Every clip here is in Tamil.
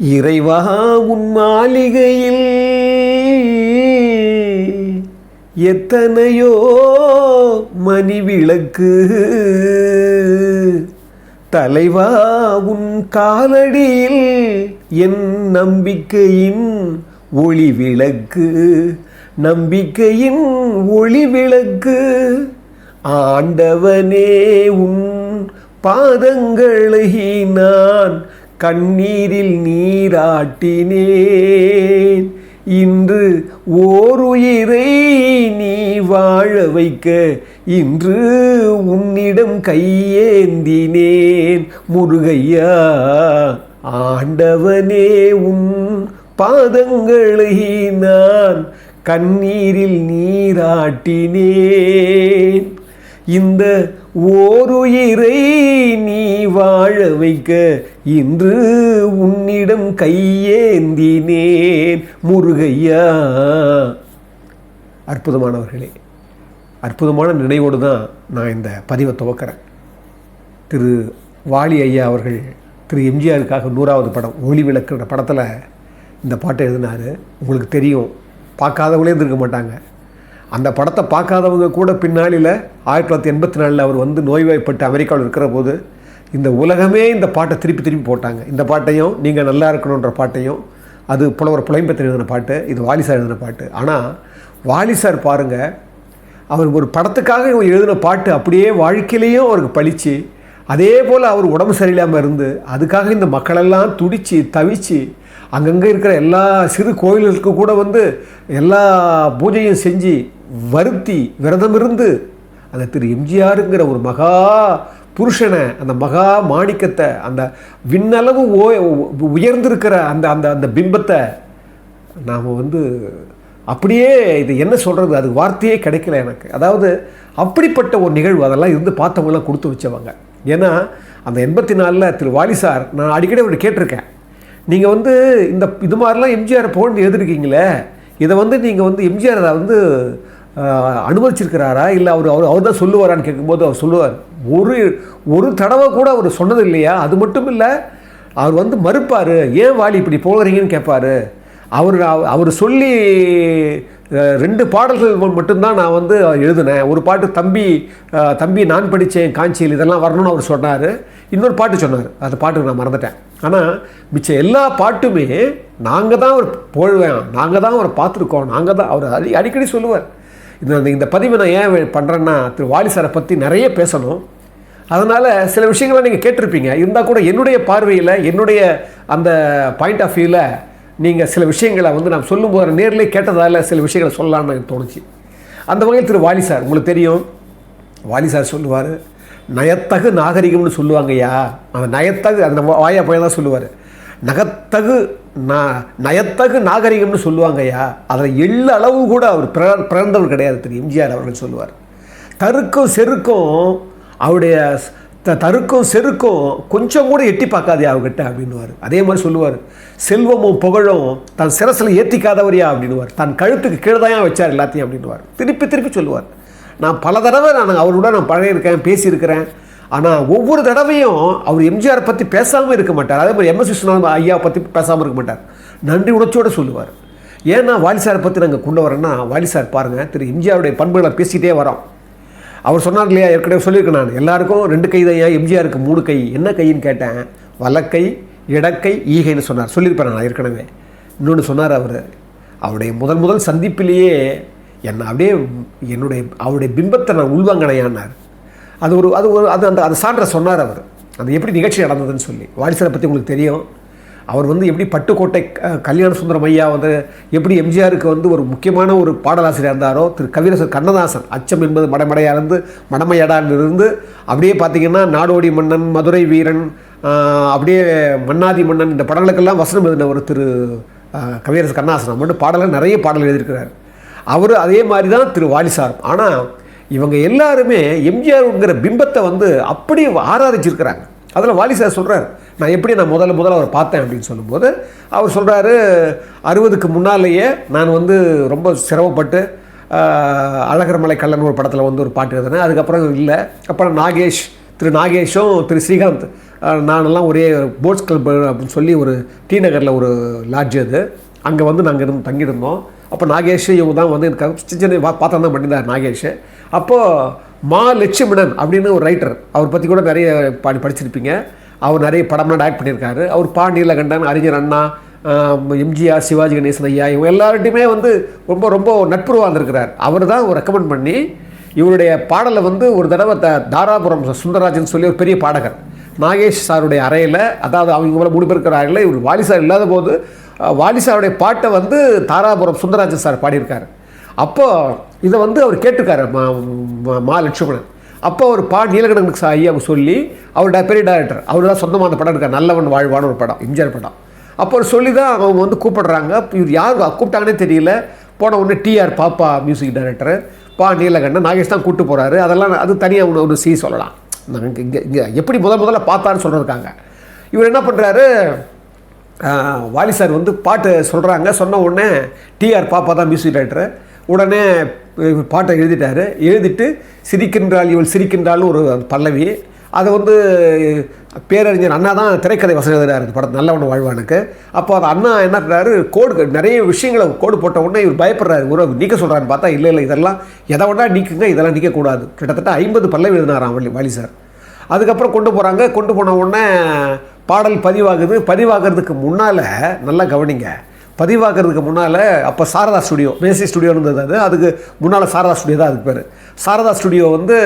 இறைவா உன் மாளிகையில் எத்தனையோ மணி விளக்கு தலைவா உன் காலடியில் என் நம்பிக்கையின் ஒளி விளக்கு நம்பிக்கையின் ஒளி விளக்கு ஆண்டவனே உன் பாதங்களை நான் கண்ணீரில் நீராட்டினேன். இன்று ஓருயிரை நீ வாழ வைக்க இன்று உன்னிடம் கையேந்தினேன். முருகையா ஆண்டவனே உன் பாதங்களை நான் கண்ணீரில் நீராட்டினேன். இந்த ஓருயிரை நீ வாழ வைக்க இன்று உன்னிடம் கையேந்தினேன் முருகையா. அற்புதமானவர்களே அற்புதமான நினைவோடு தான் நான் இந்த பதிவை துவக்கிறேன். திரு வாலி ஐயா அவர்கள் திரு எம்ஜிஆருக்காக நூறாவது படம் ஒளி விளக்குற படத்தில் இந்த பாட்டை எழுதினார். உங்களுக்கு தெரியும் பார்க்காதவங்களே இருந்திருக்க மாட்டாங்க. அந்த படத்தை பார்க்காதவங்க கூட பின்னாளில் ஆயிரத்தி தொள்ளாயிரத்தி எண்பத்தி நாலில் அவர் வந்து நோய்வாய்ப்பட்டு அமெரிக்காவில் இருக்கிற போது இந்த உலகமே இந்த பாட்டை திருப்பி திருப்பி போட்டாங்க. இந்த பாட்டையும் நீங்கள் நல்லா இருக்கணுன்ற பாட்டையும் அது புலவர் புலம்பத்தில் எழுதின பாட்டு இது வாலி சார் எழுதின பாட்டு. ஆனால் வாலி சார் பாருங்கள் அவர் ஒரு படத்துக்காக இவங்க எழுதின பாட்டு அப்படியே வாழ்க்கையிலையும் அவருக்கு பழித்து அதே போல் அவர் உடம்பு சரியில்லாமல் இருந்து அதுக்காக இந்த மக்களெல்லாம் துடித்து தவித்து அங்கங்கே இருக்கிற எல்லா சிறு கோயில்களுக்கு கூட வந்து எல்லா பூஜையும் செஞ்சு வருத்தி விரதம் இருந்து அந்த திரு எம்ஜிஆருங்கிற ஒரு மகா புருஷனை அந்த மகா மாணிக்கத்தை அந்த விண்ணளவு ஓ உயர்ந்திருக்கிற அந்த அந்த அந்த பிம்பத்தை நாம் வந்து அப்படியே இது என்ன சொல்கிறது அது வார்த்தையே கிடைக்கல எனக்கு. அதாவது அப்படிப்பட்ட ஒரு நிகழ்வு அதெல்லாம் இருந்து பார்த்தவங்களாம் கொடுத்து வச்சவங்க. ஏன்னா அந்த எண்பத்தி நாலில் திரு வாலி சார் நான் அடிக்கடி அவர்கிட்ட கேட்டிருக்கேன். நீங்கள் வந்து இந்த இது மாதிரிலாம் எம்ஜிஆர் போன்னு எழுதிருக்கீங்களே இதை வந்து நீங்கள் வந்து எம்ஜிஆர் வந்து அனுமதிச்சிருக்கிறாரா? இல்லை அவர் அவர் அவர் தான் சொல்லுவாரான்னு கேட்கும்போது அவர் சொல்லுவார். ஒரு ஒரு தடவை கூட அவர் சொன்னது இல்லையா? அது மட்டும் இல்லை அவர் வந்து மறுப்பார். ஏன் வாலி இப்படி போகிறீங்கன்னு கேட்பாரு? அவர் அவர் சொல்லி ரெண்டு பாடல்கள் மட்டும்தான் நான் வந்து எழுதினேன். ஒரு பாட்டு தம்பி தம்பி நான் படித்தேன் காஞ்சியில் இதெல்லாம் வரணும்னு அவர் சொன்னார். இன்னொரு பாட்டு சொன்னார். அந்த பாட்டுக்கு நான் மறந்துட்டேன். ஆனால் மிச்ச எல்லா பாட்டுமே நாங்கள் தான் அவர் போடுவேன். நாங்கள் தான் அவரை பார்த்துருக்கோம். நாங்கள் தான் அவர் அடி அடிக்கடி சொல்லுவார். இந்த இந்த பதிவை நான் ஏன் பண்ணுறேன்னா திரு வாலி சாரை பற்றி நிறைய பேசணும். அதனால் சில விஷயங்களை நீங்கள் கேட்டிருப்பீங்க. இருந்தால் கூட என்னுடைய பார்வையில் என்னுடைய அந்த பாயிண்ட் ஆஃப் வியூவில் நீங்கள் சில விஷயங்களை வந்து நான் சொல்லும்போது நேரிலே கேட்டதால் சில விஷயங்களை சொல்லலான்னு எனக்கு தோணுச்சு. அந்த வகையில் திரு வாலி சார் உங்களுக்கு தெரியும். வாலி சார் சொல்லுவார் நயத்தகு நாகரிகம்னு சொல்லுவாங்கய்யா. அந்த நயத்தகு அந்த வாயா போய் தான் சொல்லுவார். நகத்தகு நா நயத்தகு நாகரிகம்னு சொல்லுவாங்கய்யா. அதில் எள்ளு அளவு கூட அவர் பிற பிறந்தவர் கிடையாது திரு எம்ஜிஆர் அவர்கள் சொல்லுவார். தருக்கும் செருக்கும் அவருடைய த தருக்கும் செருக்கும் கொஞ்சம் கூட எட்டி பார்க்காதே அவகிட்ட அப்படின்னுவார். அதே மாதிரி சொல்லுவார். செல்வமும் புகழும் தன் சிரசில் ஏற்றிக்காதவரியா அப்படின்னுவார். தன் கழுத்துக்கு கீழே தான் வச்சார் எல்லாத்தையும் அப்படின்னுவார். திருப்பி திருப்பி சொல்லுவார். நான் பல தடவை நான் அவரோட நான் பழகியிருக்கேன் பேசியிருக்கிறேன். ஆனால் ஒவ்வொரு தடவையும் அவர் எம்ஜிஆர் பற்றி பேசாமல் இருக்க மாட்டார். அதே மாதிரி எம்எஸ் விஸ்வநாதன் ஐயா பற்றி பேசாமல் இருக்க மாட்டார். நன்றி உணர்ச்சியோடு சொல்லுவார். ஏன்னா வாலிசாரை பற்றி நாங்கள் கொண்டு வரோன்னா வாலி சார் பாருங்கள் திரு எம்ஜிஆருடைய பண்புகளை பேசிகிட்டே வரோம். அவர் சொன்னார் இல்லையா? ஏற்கனவே சொல்லியிருக்கேன் நான். எல்லாருக்கும் ரெண்டு கை தான் ஏன்? எம்ஜிஆருக்கு மூணு கை. என்ன கைன்னு கேட்டேன். வலக்கை இடக்கை ஈகைன்னு சொன்னார். சொல்லியிருப்பேன் நான் ஏற்கனவே. இன்னொன்று சொன்னார் அவர். அவருடைய முதல் முதல் சந்திப்பிலேயே என்னை அப்படியே என்னுடைய அவருடைய பிம்பத்தை நான் உள்வாங்கினையானார் அது ஒரு அது ஒரு அது அந்த அந்த சான்றை சொன்னார் அவர். அது எப்படி நிகழ்ச்சி நடந்ததுன்னு சொல்லி. வாரிசரை பற்றி உங்களுக்கு தெரியும். அவர் வந்து எப்படி பட்டுக்கோட்டை கல்யாண சுந்தரம் ஐயா வந்து எப்படி எம்ஜிஆருக்கு வந்து ஒரு முக்கியமான ஒரு பாடலாசிரியர் இருந்தாரோ திரு கவிரசர் கண்ணதாசன் அச்சம் என்பது மடமடையாருந்து மடமையடாலிருந்து அப்படியே பார்த்தீங்கன்னா நாடோடி மன்னன் மதுரை வீரன் அப்படியே மன்னாதி மன்னன் இந்த படங்களுக்கெல்லாம் வசனம் எழுதின ஒரு திரு ஆஹ், கண்ணாசன் மட்டும் பாடலாம் நிறைய பாடல் எழுதியிருக்கிறார். அவர் அதே மாதிரி தான் திரு வாலிசார் ஆனால் இவங்க எல்லாருமே எம்ஜிஆருங்கிற பிம்பத்தை வந்து அப்படி ஆராதிச்சிருக்கிறாங்க. அதில் வாலி சார் சொல்கிறார் நான் எப்படி நான் முதல்ல முதல்ல அவர் பார்த்தேன் அப்படின்னு சொல்லும்போது அவர் சொல்கிறாரு அறுபதுக்கு முன்னாலேயே நான் வந்து ரொம்ப சிரமப்பட்டு அழகர்மலை அழகர் மலை கல்லன் ஒரு படத்தில் வந்து ஒரு பாட்டு எழுதினேன். அதுக்கப்புறம் இல்லை. அப்புறம் நாகேஷ் திரு நாகேஷும் திரு ஸ்ரீகாந்த் நானெல்லாம் ஒரே போட்ஸ் கிளப் அப்படின்னு சொல்லி ஒரு டி நகரில் ஒரு லாட்ஜ் அது. அங்கே வந்து நாங்கள் இருந்து தங்கியிருந்தோம். அப்போ நாகேஷ் இவங்க தான் வந்து எனக்கு சின்ன சின்ன பாத்திரம் தான் பண்ணியிருந்தார் நாகேஷ். அப்போது மா லட்சுமணன் அப்படின்னு ஒரு ரைட்டர் அவர் பற்றி கூட நிறைய படி படிச்சிருப்பீங்க. அவர் நிறைய படம்லாம் டைரக்ட் பண்ணியிருக்காரு அவர் பாண்டியில் கண்டன் அறிஞர் அண்ணா எம்ஜிஆர் சிவாஜி கணேசன் ஐயா இவங்க எல்லார்ட்டையுமே வந்து ரொம்ப ரொம்ப நட்புறவாக இருந்திருக்கிறார் அவர் தான் ரெக்கமெண்ட் பண்ணி இவருடைய பாடலை வந்து ஒரு தடவை த தாராபுரம் சுந்தரராஜன் சொல்லி ஒரு பெரிய பாடகர் நாகேஷ் சாருடைய அறையில் அதாவது அவங்க இவங்கள மூணு பேர் இருக்கிற அறையில் இவர் வாலி சார் இல்லாத போது வாலிசாருடைய வாலி சாருடைய பாட்டை வந்து தாராபுரம் சுந்தரராஜன் சார் பாடியிருக்கார் அப்போது இதை வந்து அவர் கேட்டிருக்காரு மா மா- மா லட்சுமணன் அப்போ அவர் பா நீலகண்டனுக்கு ஆகி அவங்க சொல்லி அவர் பெரிய டைரக்டர் அவர் தான் சொந்தமாக அந்த படம் இருக்கார் நல்லவன் வாழ்வான ஒரு படம் எம்ஜிஆர் படம். அப்போ அவர் சொல்லி தான் அவங்க வந்து கூப்பிடுறாங்க. இவர் யார் கூப்பிட்டாங்கன்னே தெரியல. போன உடனே டிஆர் பாப்பா மியூசிக் டைரக்டர் பா நீலகண்டன் நாகேஷ் தான் கூப்பிட்டு போகிறாரு அதெல்லாம் அது தனியாக ஒன்று ஒரு சி சொல்லலாம். நாங்கள் இங்கே இங்கே எப்படி முதல் முதல்ல பார்த்தாருன்னு சொல்லியிருக்காங்க இவர் என்ன பண்ணுறாரு வாலி சார் வந்து பாட்டு சொல்கிறாங்க சொன்ன உடனே டிஆர் பாப்பா தான் மியூசிக் டைரக்டர் உடனே பாட்டை எழுதிட்டாரு. எழுதிட்டு சிரிக்கின்றாள் இவள் சிரிக்கின்றாள்னு ஒரு பல்லவி. அதை வந்து பேரறிஞர் அண்ணா தான் திரைக்கதை வசனம் எழுதுறாரு இந்த படத்தை நல்லவன் வாழ்வானுக்கு. அப்போ அது அண்ணா என்ன பண்ணுறாரு கோடு நிறைய விஷயங்களை கோடு போட்ட உடனே இவர் பயப்படுறாரு. ஒரு நீக்க சொல்கிறான்னு பார்த்தா இல்லை இல்லை இதெல்லாம் எதை வேணா நீக்குங்க இதெல்லாம் நீக்கக்கூடாது. கிட்டத்தட்ட ஐம்பது பல்லவி எழுதினாராம் வழி வழி சார். அதுக்கப்புறம் கொண்டு போகிறாங்க கொண்டு போன உடனே பாடல் பதிவாகுது. பதிவாகிறதுக்கு முன்னால் நல்லா கவனிங்க. பதிவாகிறதுக்கு முன்னால் அப்போ சாரதா ஸ்டுடியோ மேசி ஸ்டுடியோன்னு இருந்தது அது. அதுக்கு முன்னால் சாரதா ஸ்டுடியோ தான் அதுக்கு பேர். சாரதா ஸ்டுடியோ வந்து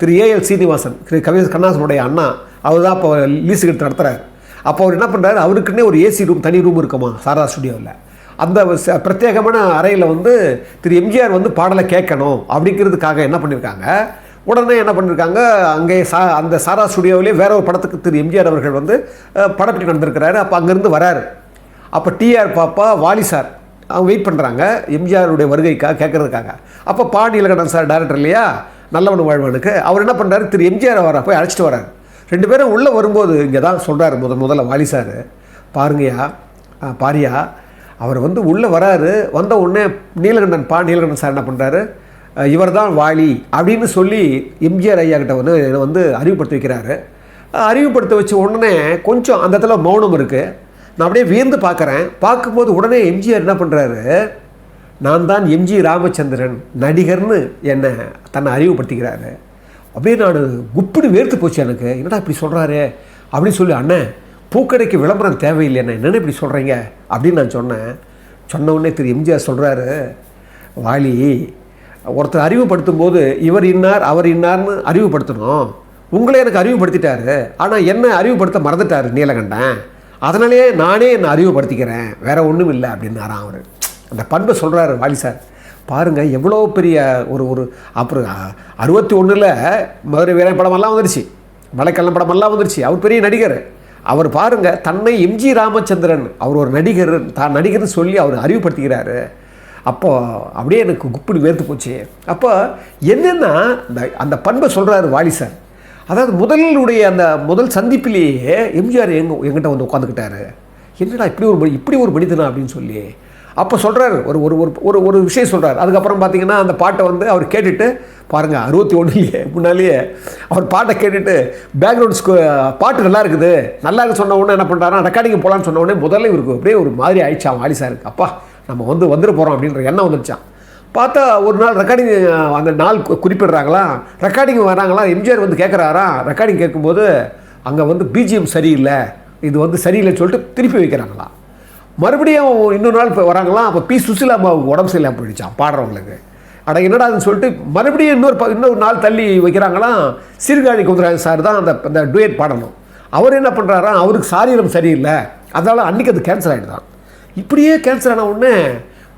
திரு ஏஎல் சீனிவாசன் திரு கவி கண்ணாசனுடைய அண்ணா. அவர் தான் அப்போ லீஸுக்கு எடுத்து நடத்துகிறார் அப்போ அவர் என்ன பண்ணுறாரு அவருக்குன்னே ஒரு ஏசி ரூம் தனி ரூம் இருக்குமா சாரதா ஸ்டுடியோவில் அந்த ச- பிரத்யேகமான அறையில் வந்து திரு எம்ஜிஆர் வந்து பாடலை கேட்கணும் அப்படிங்கிறதுக்காக என்ன பண்ணியிருக்காங்க உடனே என்ன பண்ணியிருக்காங்க அங்கே சா அந்த சாரா ஸ்டுடியோவிலே வேற ஒரு படத்துக்கு திரு எம்ஜிஆர் அவர்கள் வந்து அஹ், நடந்திருக்கிறாரு. அப்போ அங்கேருந்து வராரு. அப்போ டிஆர் பாப்பா வாலி சார் அவங்க வெயிட் பண்ணுறாங்க எம்ஜிஆருடைய வருகைக்காக கேட்கறதுக்காக. அப்போ பாண்டி இலக்கணம் சார் டேரக்டர் இல்லையா? நல்லவனு வாழ்வனுக்கு. அவர் என்ன பண்ணுறாரு திரு. எம்ஜிஆர் வர போய் அழைச்சிட்டு வராரு ரெண்டு பேரும் உள்ளே வரும்போது இங்கே தான் சொல்கிறாரு முத முதல்ல வாலி சார். பாருங்கய்யா பாரியா அவர் வந்து உள்ளே வராரு. வந்த உடனே நீலகண்டன் பா நீலகண்டன் சார் என்ன பண்ணுறாரு இவர் தான் வாலி அப்படின்னு சொல்லி எம்ஜிஆர் ஐயா கிட்ட வந்து என்னை வந்து அறிவுப்படுத்தி வைக்கிறாரு. அறிவுப்படுத்த வச்ச உடனே கொஞ்சம் அந்த இடத்துல மௌனம் இருக்குது நான் அப்படியே வியந்து பார்க்குறேன். பார்க்கும்போது உடனே எம்ஜிஆர் என்ன பண்ணுறாரு நான் தான் எம்ஜி ராமச்சந்திரன் நடிகர்னு என்னை தன்னை அறிவுபடுத்திக்கிறாரு அப்படியே நான் குப்பிடு வேர்த்து போச்சு எனக்கு. என்னடா இப்படி சொல்கிறாரு அப்படின்னு சொல்லி அண்ணன் பூக்கடைக்கு விளம்பரம் தேவையில்லை என்ன என்னென்ன இப்படி சொல்கிறீங்க அப்படின்னு நான் சொன்னேன். சொன்ன உடனே திரு எம்ஜிஆர் சொல்கிறாரு வாலி ஒருத்தர் அறிவுபடுத்தும் போது இவர் இன்னார் அவர் இன்னார்னு அறிவுபடுத்தணும் உங்களை எனக்கு அறிவுபடுத்திட்டாரு ஆனால் என்ன அறிவுப்படுத்த மறந்துட்டார் நீலகண்டன். அதனாலேயே நானே என்னை அறிவுபடுத்திக்கிறேன் வேற ஒன்றும் இல்லை அப்படின்னாராம் அவர். அந்த பண்பை சொல்கிறாரு வாலி சார். பாருங்கள் எவ்வளோ பெரிய ஒரு ஒரு அப்புறம் அறுபத்தி ஒன்றில் மதுரை வீரன் படமெல்லாம் வந்துருச்சு. மலைக்கல்லம் படமெல்லாம் வந்துருச்சு. அவர் பெரிய நடிகர். அவர் பாருங்கள் தன்னை எம்ஜி ராமச்சந்திரன் அவர் ஒரு நடிகர் தான் நடிகர்னு சொல்லி அவர் அறிவுப்படுத்திக்கிறாரு அப்போ அப்படியே எனக்கு குப்பிடு வேர்த்து போச்சு. அப்போ என்னென்னா அந்த அந்த பண்பை சொல்கிறாரு வாலி சார். அதாவது முதலுடைய அந்த முதல் சந்திப்பிலேயே எம்ஜிஆர் எங்க எங்கிட்ட வந்து உட்காந்துக்கிட்டாரு. என்னடா இப்படி ஒரு இப்படி ஒரு மனிதனா அப்படின்னு சொல்லி. அப்போ சொல்கிறாரு ஒரு ஒரு ஒரு ஒரு ஒரு விஷயம் சொல்கிறார் அதுக்கப்புறம் பார்த்தீங்கன்னா அந்த பாட்டை வந்து அவர் கேட்டுட்டு பாருங்கள் அறுபத்தி ஒன்றுலேயே முன்னாலேயே அவர் பாட்டை கேட்டுட்டு பேக்ரவுண்ட் ஸ்கோ பாட்டு நல்லா இருக்குது நல்லா இருக்கு சொன்ன உடனே என்ன பண்ணுறாருன்னா ரெக்கார்டிங் போகலான்னு சொன்ன உடனே முதல்ல இவருக்கு அப்படியே ஒரு மாதிரி ஆயிடுச்சான் வாலி இருக்குது அப்பா நம்ம வந்து வந்துட போகிறோம் அப்படின்ற எண்ணம் வந்துருச்சான் பார்த்தா ஒரு நாள் ரெக்கார்டிங் அந்த நாள் குறிப்பிடுறாங்களா? ரெக்கார்டிங் வராங்களா? எம்ஜிஆர் வந்து கேட்குறாரா ரெக்கார்டிங் கேட்கும்போது அங்கே வந்து பிஜிஎம் சரியில்லை. இது வந்து சரியில்லைன்னு சொல்லிட்டு திருப்பி வைக்கிறாங்களா? மறுபடியும் இன்னொரு நாள் இப்போ வராங்களாம் அப்போ பி சுசிலா அம்மாவுக்கு உடம்பு சரியில்லாமல் போயிடுச்சான் பாடுறவங்களுக்கு. அட என்னடாதுன்னு சொல்லிட்டு மறுபடியும் இன்னொரு ப- இன்னொரு நாள் தள்ளி வைக்கிறாங்களாம் சீர்காழி குந்தராஜன் சார் தான் அந்த அந்த டுயட் பாடணும். அவர் என்ன பண்ணுறாராம் அவருக்கு சாரீரம் சரியில்லை. அதனால் அன்றைக்கி அது கேன்சல் ஆகிடுதான் இப்படியே கேன்சல் ஆன உடனே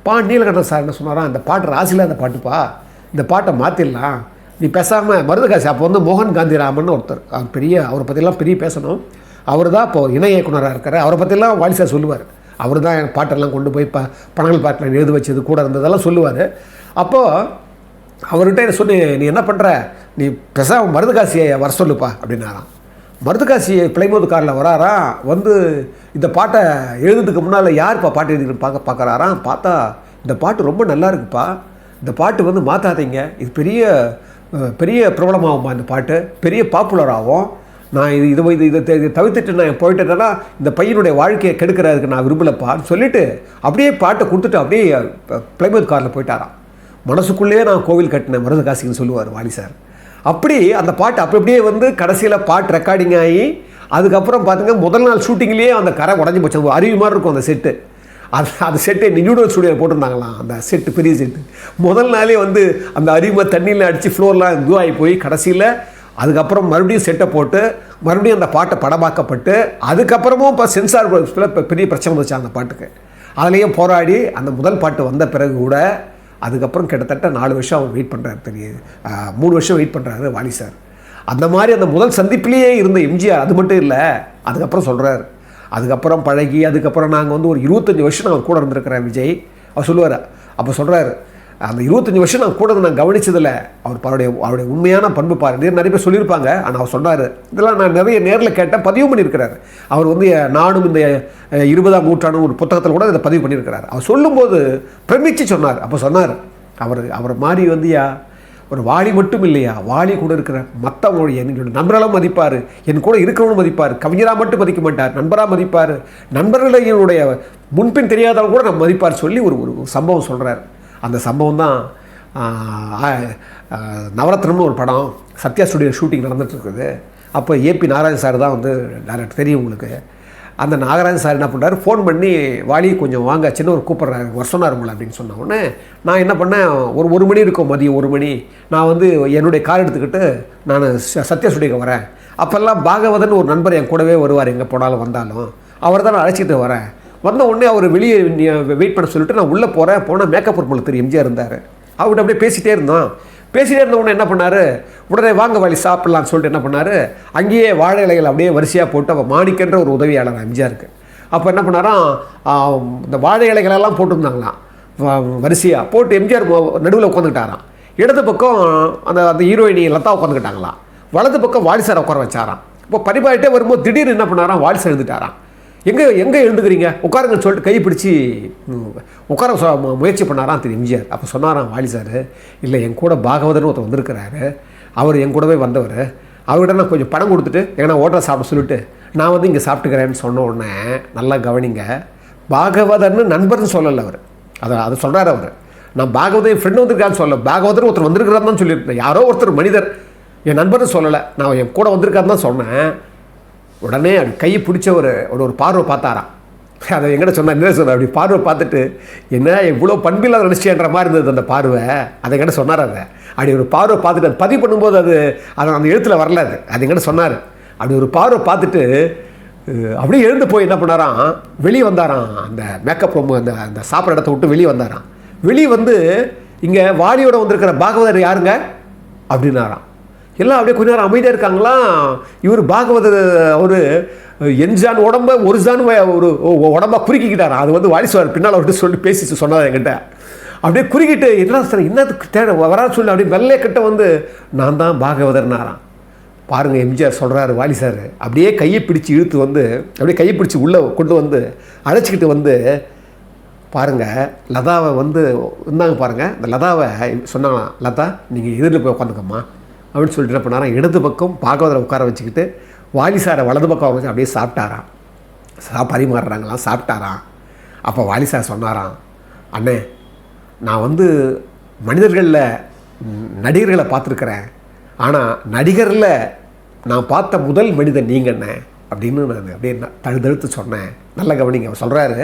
பா நீலகண்டன் சார் என்ன சொன்னாரா? அந்த பாட்டு ராசியில் அந்த பாட்டுப்பா. இந்த பாட்டை மாற்றிடலாம் நீ பேசாமல் மருதகாசி அப்போ வந்து மோகன் காந்தி ராமன் ஒருத்தர். அவர் பெரிய அவரை பற்றிலாம் பெரிய பேசணும். அவர் தான் இப்போ இணை இயக்குனராக இருக்கார். அவரை பற்றிலாம் வாலிசா சொல்லுவார். அவர் தான் என் பாட்டெல்லாம் கொண்டு போய் ப பணங்கள் பாட்டில் எழுதி வச்சது கூட இருந்ததெல்லாம் சொல்லுவார். அப்போது அவர்கிட்ட என்ன சொன்னி நீ என்ன பண்ணுற நீ பெசாம மருதகாசியை வர சொல்லுப்பா அப்படின்னாராம். மருதகாசி பிளைமோது காரில் வராரா வந்து இந்த பாட்டை எழுதுறதுக்கு முன்னால் யார்ப்பா பாட்டு எழுதி பார்க்க பார்க்குறாராம்? பார்த்தா இந்த பாட்டு ரொம்ப நல்லா இருக்குப்பா. இந்த பாட்டு வந்து மாற்றாதீங்க இது பெரிய பெரிய பிரபலமாகும்மா இந்த பாட்டு. பெரிய பாப்புலர் ஆகும். நான் இது இது இது இதை தவிர்த்துட்டு நான் போயிட்டேன்னா இந்த பையனுடைய வாழ்க்கையை கெடுக்கிறதுக்கு நான் விரும்பலப்பான்னு சொல்லிட்டு அப்படியே பாட்டை கொடுத்துட்டு அப்படியே பிளைமூத் காரில் போயிட்டாராம். மனசுக்குள்ளேயே நான் கோவில் கட்டினேன் மருதகாசின்னு சொல்லுவார் வாலி சார். அப்படி அந்த பாட்டு அப்படி அப்படியே வந்து கடைசியில் பாட்டு ரெக்கார்டிங் ஆகி அதுக்கப்புறம் பார்த்துங்க முதல் நாள் ஷூட்டிங்லேயே அந்த கரை உடஞ்சி போச்சு. அருவி மாதிரி இருக்கும் அந்த செட்டு அது அந்த செட்டை நியூடல் ஸ்டுடியோவில் போட்டிருந்தாங்களாம் அந்த செட்டு பெரிய செட்டு முதல் நாளே வந்து அந்த அருவி தண்ணியில் அடித்து ஃப்ளோர்லாம் இதுவாகி போய் கடைசியில் அதுக்கப்புறம் மறுபடியும் செட்டை போட்டு மறுபடியும் அந்த பாட்டை படமாக்கப்பட்டு அதுக்கப்புறமும் இப்போ சென்சார் இப்போ பெரிய பிரச்சனை வந்துச்சு அந்த பாட்டுக்கு. அதுலேயும் போராடி அந்த முதல் பாட்டு வந்த பிறகு கூட அதுக்கப்புறம் கிட்டத்தட்ட நாலு வருஷம் அவர் வெயிட் பண்ணுறாரு பெரிய மூணு வருஷம் வெயிட் பண்ணுறாரு வாலி சார். அந்த மாதிரி அந்த முதல் சந்திப்பிலேயே இருந்த எம்ஜிஆர் அது மட்டும் இல்லை அதுக்கப்புறம் சொல்கிறார் அதுக்கப்புறம் பழகி அதுக்கப்புறம் நாங்கள் வந்து ஒரு இருபத்தஞ்சி வருஷம் நான் கூட இருந்திருக்கிறேன் விஜய். அவர் சொல்லுவார் அப்போ சொல்கிறாரு அந்த இருபத்தஞ்சி வருஷம் நான் கூட நான் கவனிச்சதில்ல. அவர் அவருடைய அவருடைய உண்மையான பண்பு பாரு நிறைய பேர் சொல்லியிருப்பாங்க. ஆனால் அவர் சொன்னார். இதெல்லாம் நான் நிறைய நேரில் கேட்டேன். பதிவு பண்ணியிருக்கிறார். அவர் வந்து நானும் இந்த இருபதாம் நூற்றாண்டு ஒரு புத்தகத்தில் கூட இதை பதிவு பண்ணியிருக்கிறார். அவர் சொல்லும்போது பிரமிச்சு சொன்னார். அப்போ சொன்னார் அவர் அவர் மாதிரி வந்தியா ஒரு வாளி மட்டும் இல்லையா? வாளி கூட இருக்கிற மற்றவங்களுடைய என்னோட நண்பர்களும் மதிப்பார். என் கூட இருக்கிறவனும் மதிப்பார். கவிஞராக மட்டும் மதிக்க மாட்டார். நண்பராக மதிப்பார். நண்பர்களுடைய முன்பின் தெரியாதவங்க கூட நம்ம மதிப்பார் சொல்லி ஒரு ஒரு சம்பவம் சொல்கிறார் அந்த சம்பவம் தான் நவரத்னம்னு ஒரு படம் சத்யா ஸ்டுடியோ ஷூட்டிங் நடந்துகிட்ருக்குது அப்போ ஏபி நாகராஜ் சார் தான் வந்து டேரக்டர் தெரியும் உங்களுக்கு. அந்த நாகராஜன் சார் என்ன பண்ணுறாரு ஃபோன் பண்ணி வாலி கொஞ்சம் வாங்க சின்ன ஒரு கூப்பிட்றாரு. ஒரு சொன்னார் உங்களை அப்படின்னு சொன்ன உடனே நான் என்ன பண்ணேன் ஒரு ஒரு மணி இருக்கும் மதியம் ஒரு மணி நான் வந்து என்னுடைய கார் எடுத்துக்கிட்டு நான் ச- சத்யா ஸ்டுடியோக்கு வரேன். அப்போல்லாம் பாகவதன் ஒரு நண்பர் என் கூடவே வருவார் எங்கே போனாலும் வந்தாலும். அவர் தான் நான் அழைச்சிட்டு வரேன். வந்த உடனே அவர் வெளியே வெயிட் பண்ண சொல்லிட்டு நான் உள்ளே போகிறேன் போனால் மேக்கப் பொருள் திரு எம்ஜிஆர் இருந்தார். அவர்கிட்ட அப்படியே பேசிகிட்டே இருந்தான். பேசிட்டே இருந்த உடனே என்ன பண்ணார்? உடனே வாங்க வழி சாப்பிட்லான்னு சொல்லிட்டு என்ன பண்ணார்? அங்கேயே வாழை இலைகள் அப்படியே வரிசையாக போட்டு அவள் மாணிக்கன்ற ஒரு உதவியாளர் எம்ஜிஆருக்கு. அப்போ என்ன பண்ணாராம்? இந்த வாழை இலைகளெல்லாம் போட்டிருந்தாங்களாம். வ- வரிசையாக போட்டு எம்ஜிஆர் நடுவில் உட்காந்துக்கிட்டாராம் இடது பக்கம் அந்த அந்த ஹீரோயினி லதா உட்காந்துக்கிட்டாங்களாம் வலது பக்கம் வாலிசாரை உட்கார வச்சாராம். இப்போ பரிபாயிட்டே வரும்போது திடீர்னு என்ன பண்ணாராம்? வாலிசார் எழுந்துட்டாராம். எங்கே எங்கே எழுந்துக்கிறீங்க? உட்காருங்கன்னு சொல்லிட்டு கை பிடிச்சி உட்கார சொ- முயற்சி பண்ணாராம் திரு எம்ஜிஆர். அப்போ சொன்னாராம் வாலி சார் இல்லை என் கூட பாகவதர்னு ஒருத்தர் வந்திருக்கிறாரு. அவர் என் கூடவே வந்தவர். அவர்கிட்ட நான் கொஞ்சம் பணம் கொடுத்துட்டு ஏன்னா ஓட்டல் சாப்பிட சொல்லிட்டு நான் வந்து இங்கே சாப்பிட்டுக்கிறேன்னு சொன்ன உடனே நல்லா கவனிங்க. பாகவதர்னு நண்பர்னு சொல்லலை அவர். அதை அதை சொல்கிறார் அவர். நான் பாகவதன் என் ஃப்ரெண்டு வந்திருக்கான்னு சொல்ல பாகவதர் ஒருத்தர் வந்திருக்கிறான்னு தான் சொல்லியிருந்தேன் யாரோ ஒருத்தர் மனிதர். என் நண்பர்னு சொல்லலை. நான் என் கூட வந்திருக்காருன்னு தான் சொன்னேன். உடனே அப்படி கையை பிடிச்ச ஒரு ஒரு பார்வை பார்த்தாராம். அதை எங்கிட்ட சொன்னார் என்ன சொன்னார் அப்படி பார்வை பார்த்துட்டு என்ன இவ்வளோ பண்பில்லாத நினச்சின்ற மாதிரி இருந்தது அந்த பார்வை. அதை எங்கிட்ட சொன்னார் அதை அப்படி ஒரு பார்வை பார்த்துட்டு அது பதிவு பண்ணும்போது அது அது அந்த எழுத்தில் வரல அது. அது எங்கிட்ட சொன்னார். அப்படி ஒரு பார்வை பார்த்துட்டு அப்படியே எழுந்து போய் என்ன பண்ணாராம்? வெளியே வந்தாராம். அந்த மேக்கப் ரூம் அந்த அந்த சாப்பிட்ற இடத்த விட்டு வெளியே வந்தாராம். வெளியே வந்து இங்கே வாலியோட வந்திருக்கிற பாகவதர் யாருங்க? அப்படின்னாராம். எல்லாம் அப்படியே கொஞ்ச நேரம் அமைதியாக இருக்காங்களாம் இவர் பாகவதர் அவர் என்ஜான் உடம்ப ஒரு ஜான் ஒரு ஒ- உடம்பா குறுக்கிக்கிட்டார்? அது வந்து வாரிசுவார் பின்னால் அவர்கிட்ட சொல்லி பேசி சொன்னார் என்கிட்ட. அப்படியே குறுக்கிட்டு என்ன சார் என்னத்துக்கு தேட வராது சொல்லி அப்படியே வெள்ளைய கிட்ட வந்து நான் தான் பாகவதர்னாராம். பாருங்கள் எம்ஜிஆர் சொல்கிறாரு வாலி சார். அப்படியே கையை பிடிச்சு இழுத்து வந்து அப்படியே கையை பிடிச்சி உள்ளே கொண்டு வந்து அழைச்சிக்கிட்டு வந்து பாருங்கள் லதாவை வந்து இருந்தாங்க பாருங்கள் இந்த லதாவை சொன்னாங்களாம் லதா நீங்கள் எதிரில் போய் உட்காந்துக்கம்மா. அப்படின்னு சொல்லிட்டு என்ன பண்ணாராம்? இடது பக்கம் பாகவதரை உட்கார வச்சுக்கிட்டு வாலி சாரை வலது பக்கம் வச்சு அப்படியே சாப்பிட்டாராம். சா பரிமாறுறாங்களாம் சாப்பிட்டாராம். அப்போ வாலி சார் சொன்னாராம் அண்ணே நான் வந்து மனிதர்களில் நடிகர்களை பார்த்துருக்குறேன். ஆனால் நடிகரில் நான் பார்த்த முதல் மனிதன் நீங்கண்ணே அப்படின்னு நான் அப்படியே தழுதழுத்து சொன்னேன். நல்ல கவனிங்க அவர் சொல்கிறாரு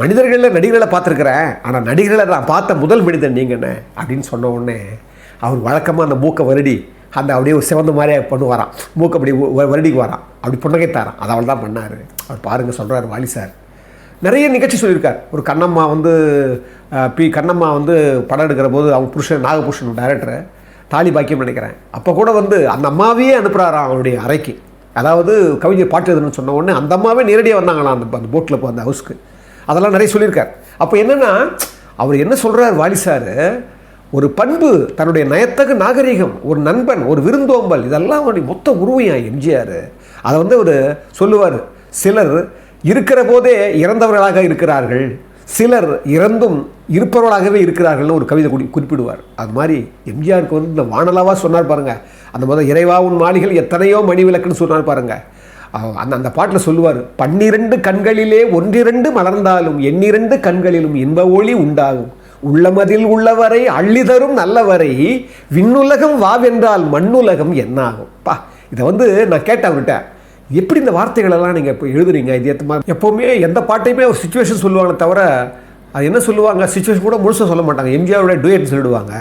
மனிதர்களில் நடிகர்களை பார்த்துருக்குறேன் ஆனால் நடிகர்களை நான் பார்த்த முதல் மனிதன் நீங்கண்ணே அப்படின்னு சொன்ன உடனே அவர் வழக்கமாக அந்த மூக்கை வருடி. அந்த அப்படியே ஒரு சிவந்த மாதிரியே பண்ணுவாராம். மூக்க அப்படி வருடிக்கு வரான் அப்படி புன்னகைத்தாராம். அதை அவள் தான் பண்ணார். அவர் பாருங்கள் சொல்கிறார் வாலி சார். நிறைய நிகழ்ச்சி சொல்லியிருக்கார். ஒரு கண்ணம்மா வந்து பி கண்ணம்மா வந்து படம் எடுக்கிற போது அவங்க புருஷன் நாகபூஷன் டைரக்டர் தாலி பாக்கியம் நினைக்கிறேன். அப்போ கூட வந்து அந்த அம்மாவையே அனுப்புகிறாராம் அவருடைய அறைக்கு. அதாவது கவிஞர் பாட்டு எதுன்னு சொன்ன உடனே அந்த அம்மாவே நேரடியாக வந்தாங்களாம் அந்த அந்த போட்டில் அந்த ஹவுஸ்க்கு அதெல்லாம் நிறைய சொல்லியிருக்கார். அப்போ என்னென்னா அவர் என்ன சொல்கிறார் வாலி சார்? ஒரு பண்பு தன்னுடைய நயத்தகு நாகரிகம் ஒரு நண்பன் ஒரு விருந்தோம்பல் இதெல்லாம் அவருடைய மொத்த உருவையா எம்ஜிஆர். அதை வந்து ஒரு சொல்லுவார் சிலர் இருக்கிற போதே இறந்தவர்களாக இருக்கிறார்கள். சிலர் இறந்தும் இருப்பவர்களாகவே இருக்கிறார்கள்னு ஒரு கவிதை குறி குறிப்பிடுவார். அது மாதிரி எம்ஜிஆருக்கு வந்து இந்த வானலாவாக சொன்னார் பாருங்கள் அந்த முதல் இறைவா உன் மாளிகள் எத்தனையோ மணி விளக்குன்னு சொன்னார் பாருங்கள் அந்த அந்த பாட்டில் சொல்லுவார் பன்னிரண்டு கண்களிலே ஒன்றிரண்டு மலர்ந்தாலும் எண்ணிரண்டு கண்களிலும் இன்ப ஒளி உண்டாகும். உள்ளமதில் உள்ளவரை அள்ளி தரும் நல்லவரை விண்ணுலகம் வாவென்றால் மண்ணுலகம் என்னாகும். பா இதை வந்து நான் கேட்டேன் அவர்கிட்ட எப்படி இந்த வார்த்தைகளெல்லாம் நீங்கள் இப்போ எழுதுறீங்க? இது ஏற்ற மாதிரி எப்போவுமே எந்த பாட்டையுமே ஒரு சுச்சுவேஷன் சொல்லுவாங்களே தவிர அது என்ன சொல்லுவாங்க? சுச்சுவேஷன் கூட முழுசாக சொல்ல மாட்டாங்க. எம்ஜிஆருடைய டூயட் சொல்லிடுவாங்க.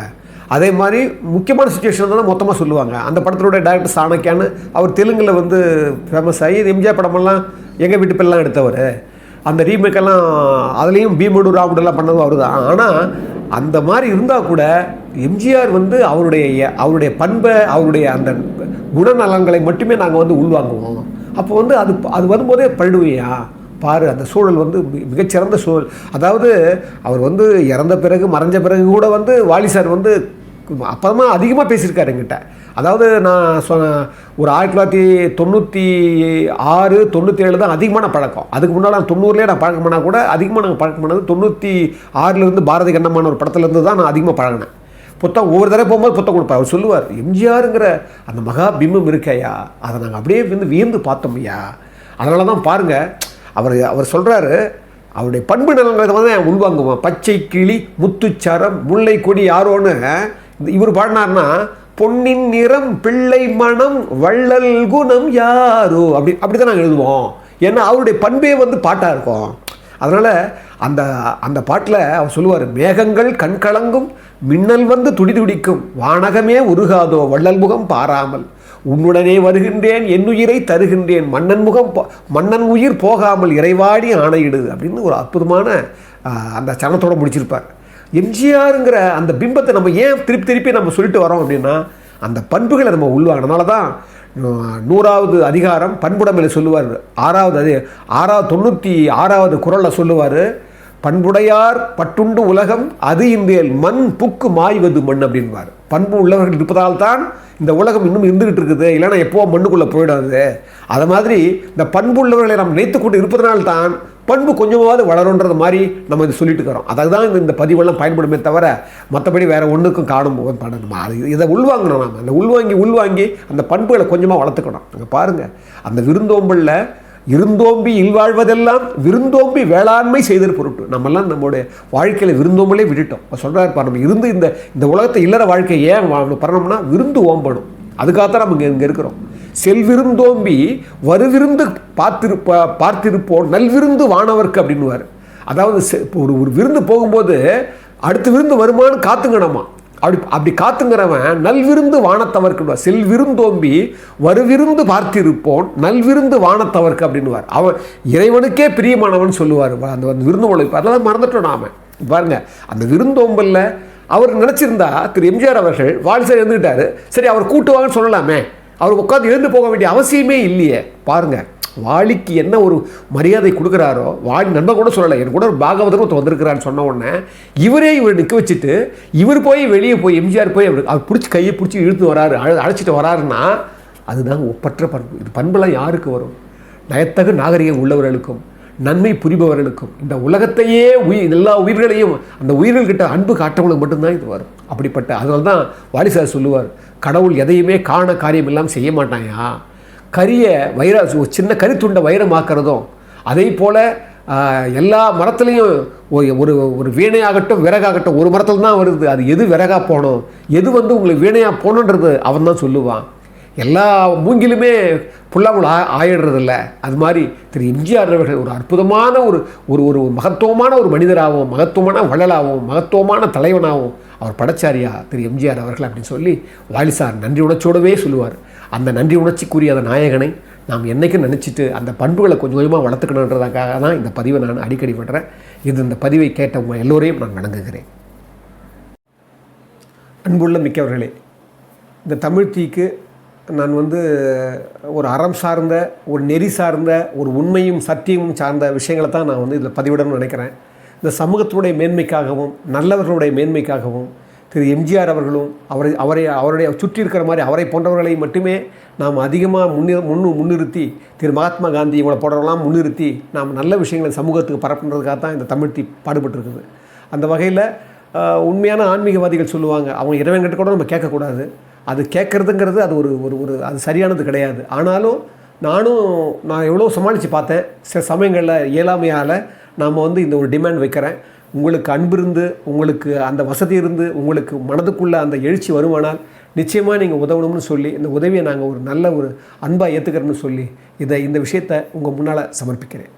அதே மாதிரி முக்கியமான சுச்சுவேஷன் தான் மொத்தமாக சொல்லுவாங்க. அந்த படத்தினுடைய டேரக்டர் சாணக்கியான்னு அவர் தெலுங்கில் வந்து ஃபேமஸ் ஆகி எம்ஜிஆர் படமெல்லாம் எங்கள் வீட்டு பெல்லாம் எடுத்தவர். அந்த ரீமேக்கெல்லாம் அதுலேயும் பீமடு ராமுடெல்லாம் பண்ணதும் அவர் தான் ஆனால் அந்த மாதிரி இருந்தால் கூட எம்ஜிஆர் வந்து அவருடைய அவருடைய பண்பை அவருடைய அந்த குணநலங்களை மட்டுமே நாங்கள் வந்து உள்வாங்குவோம். அப்போ வந்து அது அது வரும்போதே பழுடுவியா பாரு அந்த சூழல் வந்து மிகச்சிறந்த சூழல். அதாவது அவர் வந்து இறந்த பிறகு மறைஞ்ச பிறகு கூட வந்து வாலி சார் வந்து அப்போதான் அதிகமாக பேசியிருக்காரு எங்கிட்ட அதாவது நான் சொன்ன ஒரு ஆயிரத்தி தொள்ளாயிரத்தி தொண்ணூற்றி ஆறு தொண்ணூற்றி ஏழு தான் அதிகமான பழக்கம். அதுக்கு முன்னால் நான் தொண்ணூறுலேயே நான் பழக்கம் பண்ணால் கூட அதிகமாக நாங்கள் பழக்கம் பண்ணது தொண்ணூற்றி ஆறுலேருந்து பாரதி கண்ணமான ஒரு படத்துலேருந்து தான் நான் அதிகமாக பழகினேன். புத்தகம் ஒவ்வொரு தடவை போகும்போது புத்தகம் கொடுப்பார் அவர் சொல்லுவார் எம்ஜிஆருங்கிற அந்த மகா பிம்பம் இருக்கையா? அதை நாங்கள் அப்படியே வந்து வியந்து பார்த்தோம் ஐயா. அதனால தான் பாருங்கள் அவர் அவர் சொல்கிறாரு அவருடைய பண்பு நலங்களை வந்து உள்வாங்குவோம் பச்சை கிளி முத்துச்சரம் முல்லை கொடி யாரோன்னு இவர் பாடினார்னா பொன்னின் நிறம் பிள்ளை மனம் வள்ளல் குணம் யாரோ? அப்படி அப்படி தான் நாங்கள் எழுதுவோம். ஏன்னா அவருடைய பண்பே வந்து பாட்டாக இருக்கும். அதனால் அந்த அந்த பாட்டில் அவர் சொல்லுவார் மேகங்கள் கண்கலங்கும் மின்னல் வந்து துடி துடிக்கும். வானகமே உருகாதோ வள்ளல் முகம் பாராமல். உன்னுடனே வருகின்றேன் என்னுயிரை தருகின்றேன். மன்னன் முகம் மன்னன் உயிர் போகாமல் இறைவாடி ஆணையிடு. அப்படின்னு ஒரு அற்புதமான அந்த சனத்தோடு முடிச்சிருப்பார். எம்ஜிஆருங்கிற அந்த பிம்பத்தை நம்ம ஏன் திருப்பி திருப்பி நம்ம சொல்லிட்டு வரோம் அப்படின்னா அந்த பண்புகளை நம்ம உள்வாங்கனால தான் நூறாவது அதிகாரம் பண்புடைமையில் சொல்லுவார். ஆறாவது அது ஆறாவது தொண்ணூற்றி ஆறாவது குரலில் சொல்லுவார் பண்புடையார் பட்டுண்டு உலகம் அது இந்தியல் மண் புக்கு மாய்வது மண் அப்படின்பார். பண்பு உள்ளவர்கள் இருப்பதால் தான் இந்த உலகம் இன்னும் இருந்துகிட்டு இருக்குது. இல்லைன்னா எப்போ மண்ணுக்குள்ளே போயிடாது. அது மாதிரி இந்த பண்பு உள்ளவர்களை நாம் நினைத்து கொண்டு இருப்பதனால்தான் பண்பு கொஞ்சமாவது வளருன்றது மாதிரி நம்ம இது சொல்லிட்டு இருக்கிறோம். அதுக்கு தான் இந்த- பதிவெல்லாம் பயன்படுமே தவிர மற்றபடி வேறு ஒன்றுக்கும் காணும் பண்ணணும் அது இதை உள்வாங்கணும் நாம். அந்த உள்வாங்கி உள்வாங்கி அந்த பண்புகளை கொஞ்சமாக வளர்த்துக்கணும். அங்கே பாருங்கள் அந்த விருந்தோம்பலில் இருந்தோம்பி இல்வாழ்வதெல்லாம் விருந்தோம்பி வேளாண்மை செய்தது பொருட்டு. நம்மெல்லாம் நம்மளுடைய வாழ்க்கையில் விருந்தோம்பலே விட்டுட்டோம். சொல்கிறார் பாரு நம்ம இருந்து இந்த இந்த உலகத்தை இல்லற வாழ்க்கையை ஏன் வாழணும் பண்ணணும்னா விருந்து ஓம்பணும். அதுக்காகத்தான் நம்ம இங்கே இங்கே இருக்கிறோம். செல்விருந்தோம்பி வருவிருந்து பார்த்திருப்ப பார்த்திருப்போம் நல்விருந்து வானவர்க்கு அப்படின்னுவார். அதாவது செ- இப்போ ஒரு ஒரு விருந்து போகும்போது அடுத்த விருந்து வருமானு காத்துங்கணுமா? அப்படி அப்படி காத்துங்கிறவன் நல்விருந்து வானத்தவர்க்கு செல்விருந்தோம்பி வருவிருந்து பார்த்திருப்போன் நல்விருந்து வானத்தவர்க்கு அப்படின்னுவார். அவன் இறைவனுக்கே பிரியமானவன் சொல்லுவார். அந்த அந்த விருந்து உழைப்பு அதெல்லாம் மறந்துட்டோம் நாம. பாருங்க அந்த விருந்தோம்பல்ல அவர் நினச்சிருந்தா திரு எம்ஜிஆர் அவர்கள் வாழ்சை இருந்துக்கிட்டாரு சரி அவர் கூட்டுவாங்கன்னு சொல்லலாமே. அவர் உட்காந்து எழுந்து போக வேண்டிய அவசியமே இல்லையே. பாருங்கள் வாலிக்கு என்ன ஒரு மரியாதை கொடுக்குறாரோ வாலி நண்பன் கூட சொல்லலை என் கூட ஒரு பாகவதரும் ஒருத்தர் வந்திருக்கிறான்னு சொன்ன உடனே இவரே இவர் நிற்க வச்சுட்டு இவர் போய் வெளியே போய் எம்ஜிஆர் போய் அவர் அவர் பிடிச்சி கையை பிடிச்சி இழுத்து வராரு அழைச்சிட்டு வராருன்னா அதுதான் ஒப்பற்ற பண்பு. இது பண்பெல்லாம் யாருக்கு வரும்? நயத்தகு நாகரிகம் உள்ளவர்களுக்கும் நன்மை புரிபவர்களுக்கும் இந்த உலகத்தையே உயிர் எல்லா உயிர்களையும் அந்த உயிர்கள்கிட்ட அன்பு காட்டவங்களுக்கு மட்டும்தான் இது வரும். அப்படிப்பட்ட அதனால தான் வாரிசார் சொல்லுவார் கடவுள் எதையுமே காண காரியம் எல்லாம் செய்ய மாட்டாயா? கரிய வைர ஒரு சின்ன கரித்துண்டை வைரமாக்குறதும் அதே போல் எல்லா மரத்துலேயும் ஒரு ஒரு ஒரு வீணையாகட்டும் விறகாகட்டும் ஒரு மரத்தில் தான் வருது. அது எது விறகாக போகணும்? எது வந்து உங்களுக்கு வீணையாக போகணுன்றது? அவன் தான் சொல்லுவான். எல்லா மூங்கிலுமே புல்லாங்குழ ஆ ஆயிடுறதில்ல. அது மாதிரி திரு எம்ஜிஆர் அவர்கள் ஒரு அற்புதமான ஒரு ஒரு ஒரு மகத்துவமான ஒரு மனிதராகவும் மகத்துவமான வள்ளலாகவும் மகத்துவமான தலைவனாகவும் அவர் படைச்சாரியா திரு எம்ஜிஆர் அவர்கள் அப்படின்னு சொல்லி வாலிசார் நன்றி உணர்ச்சியோடவே சொல்லுவார். அந்த நன்றி உணர்ச்சிக்குரிய அந்த நாயகனை நாம் என்னைக்கும் நினச்சிட்டு அந்த பண்புகளை கொஞ்சம் கொஞ்சமாக வளர்த்துக்கணுன்றதுக்காக தான் இந்த பதிவை நான் அடிக்கடி பண்ணுறேன் இது இந்த பதிவை கேட்டவங்க எல்லோரையும் நான் வணங்குகிறேன். அன்புள்ள மிக்கவர்களே இந்த தமிழ் தீக்கு நான் வந்து ஒரு அறம் சார்ந்த ஒரு நெறி சார்ந்த ஒரு உண்மையும் சத்தியமும் சார்ந்த விஷயங்களை தான் நான் வந்து இதில் பதிவிடணும்னு நினைக்கிறேன். இந்த சமூகத்தினுடைய மேன்மைக்காகவும் நல்லவர்களுடைய மேன்மைக்காகவும் திரு எம்ஜிஆர் அவர்களும் அவரை அவரை அவருடைய சுற்றி இருக்கிற மாதிரி அவரை போன்றவர்களை மட்டுமே நாம் அதிகமாக முன்னி முன்னு முன்னிறுத்தி திரு மகாத்மா காந்தி இவங்களை போன்றவர்களாம் முன்னிறுத்தி நாம் நல்ல விஷயங்களை சமூகத்துக்கு பரப்புன்றதுக்காக தான் இந்த தமிழ் தீ பாடுபட்டிருக்குது. அந்த வகையில் உண்மையான ஆன்மீகவாதிகள் சொல்லுவாங்க. அவங்க இறைவன்கிட்ட கூட நம்ம கேட்கக்கூடாது. அது கேட்குறதுங்கிறது அது ஒரு ஒரு ஒரு அது சரியானது கிடையாது. ஆனாலும் நானும் நான் எவ்வளோ சமாளித்து பார்த்தேன் சில சமயங்களில் இயலாமையால் நாம் வந்து இந்த ஒரு டிமாண்ட் வைக்கிறேன். உங்களுக்கு அன்பு இருந்து உங்களுக்கு அந்த வசதி இருந்து உங்களுக்கு மனதுக்குள்ளே அந்த எழுச்சி வருமானால் நிச்சயமாக நீங்கள் உதவணும்னு சொல்லி இந்த உதவியை நாங்கள் ஒரு நல்ல ஒரு அன்பாக ஏற்றுக்கிறோம்னு சொல்லி இதை இந்த விஷயத்தை உங்கள் முன்னால் சமர்ப்பிக்கிறேன்.